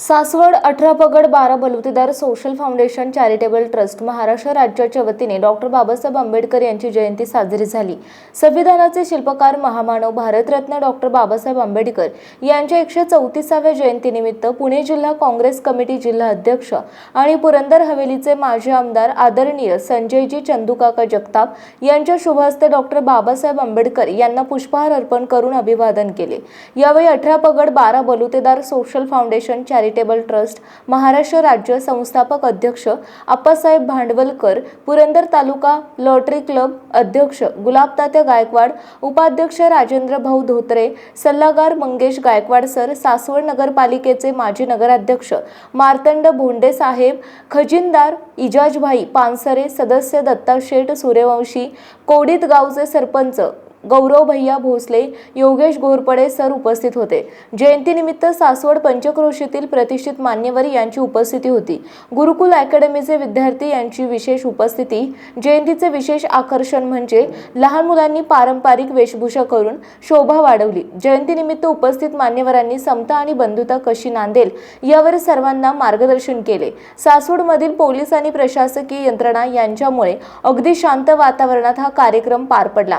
सासवड अठरा पगड बारा बलुतेदार social foundation charitable trust Maharashtra राज्याच्या वतीने डॉक्टर बाबासाहेब आंबेडकर यांची जयंती साजरी झाली. संविधानाचे शिल्पकार महामानव भारतरत्न डॉक्टर बाबासाहेब आंबेडकर यांच्या एकशे चौतीसाव्या जयंतीनिमित्त पुणे जिल्हा काँग्रेस कमिटी जिल्हा अध्यक्ष आणि पुरंदर हवेलीचे माजी आमदार आदरणीय संजयजी चंदूकाका जगताप यांच्या शुभहस्ते डॉक्टर बाबासाहेब आंबेडकर यांना पुष्पहार अर्पण करून अभिवादन केले. यावेळी अठरा पगड बारा बलुतेदार social foundation charitable trust Maharashtra राज्य संस्थापक अध्यक्ष आप्पासाहेब भांडवलकर पुरंदर तालुका लॉटरी क्लब अध्यक्ष गुलाबतात्या गायकवाड उपाध्यक्ष राजेंद्र भाऊ धोत्रे सल्लागार मंगेश गायकवाड सर सासवड नगरपालिकेचे माजी नगराध्यक्ष मार्तंड भोंडे साहेब खजिनदार इजाजभाई पानसरे सदस्य दत्ता शेठ सूर्यवंशी कोडीत गावचे सरपंच गौरव भैया भोसले योगेश घोरपडे सर उपस्थित होते. जयंतीनिमित्त सासवड पंचक्रोशीतील प्रतिष्ठित मान्यवरी यांची उपस्थिती होती. गुरुकुल अकॅडमीचे विद्यार्थी यांची विशेष उपस्थिती जयंतीचे विशेष आकर्षण म्हणजे लहान मुलांनी पारंपरिक वेशभूषा करून शोभा वाढवली. जयंतीनिमित्त उपस्थित मान्यवरांनी समता आणि बंधुता कशी नांदेल यावर सर्वांना मार्गदर्शन केले. सासवडमधील पोलीस आणि प्रशासकीय यंत्रणा यांच्यामुळे अगदी शांत वातावरणात हा कार्यक्रम पार पडला.